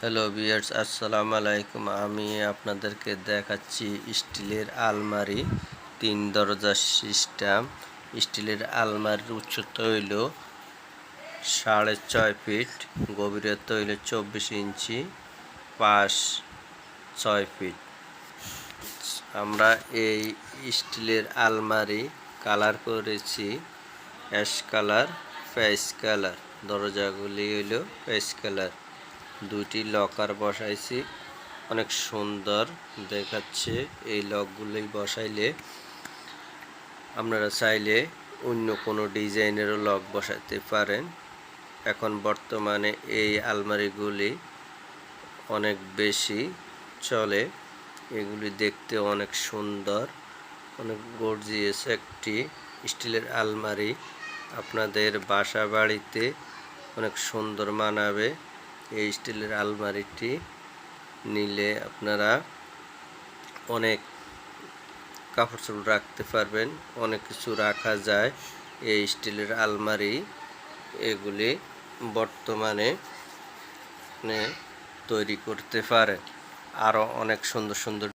Hello বিয়ার্স আসসালামু আলাইকুম আমি আপনাদেরকে দেখাচ্ছি স্টিলের আলমারি, তিন দরজা সিস্টেম। স্টিলের আলমারির উচ্চতা হইল সাড়ে ছয় ফিট গভীরতা হইল চব্বিশ ইঞ্চি পাশ ছয় ফিট। আমরা এই স্টিলের আলমারি কালার করেছি অ্যাশ কালার, ফেস কালার। দরজাগুলি হইল ফেস কালার। দুইটি লকার বসাইছি। অনেক সুন্দর দেখাচ্ছে এই লকগুলি বসাইলে। আপনারা চাইলে অন্য কোনো ডিজাইনেরও লক বসাতে পারেন। এখন বর্তমানে এই আলমারিগুলি অনেক বেশি চলে। এগুলি দেখতে অনেক সুন্দর, অনেক গর্জিয়াস একটি স্টিলের আলমারি। আপনাদের বাসা বাড়িতে অনেক সুন্দর মানাবে। এই স্টিলের আলমারিটি নিলে আপনারা অনেক কাপড় চোপড় রাখতে পারবেন, অনেক কিছু রাখা যায়। এই স্টিলের আলমারি এগুলি বর্তমানে মানে তৈরি করতে পারে আরও অনেক সুন্দর সুন্দর